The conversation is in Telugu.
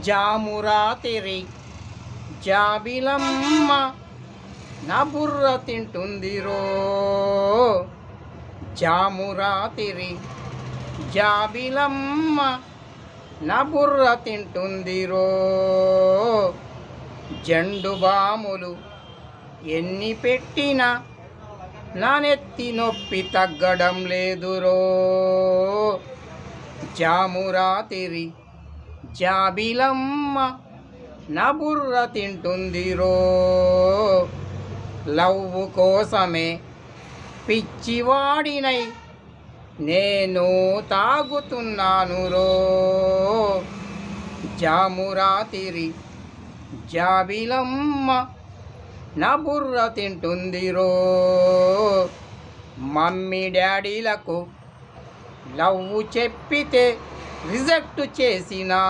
జామురాతిరి జాబిలమ్మ నా బుర్ర తింటుందిరో. జామురాతిరి జాబిలమ్మ నా బుర్ర తింటుందిరో. జండు బాములు ఎన్ని పెట్టినా నా నెత్తి నొప్పి తగ్గడం లేదురో. జామురాతిరి జాబిలమ్మ నా బుర్ర తింటుందిరో లవ్వు కోసమే పిచ్చివాడినై నేను తాగుతున్నాను రో. జామురాతిరి జాబిలమ్మ నా బుర్ర తింటుందిరో మమ్మీ డాడీలకు లవ్వు చెప్పితే రిజెక్ట్ చేసిన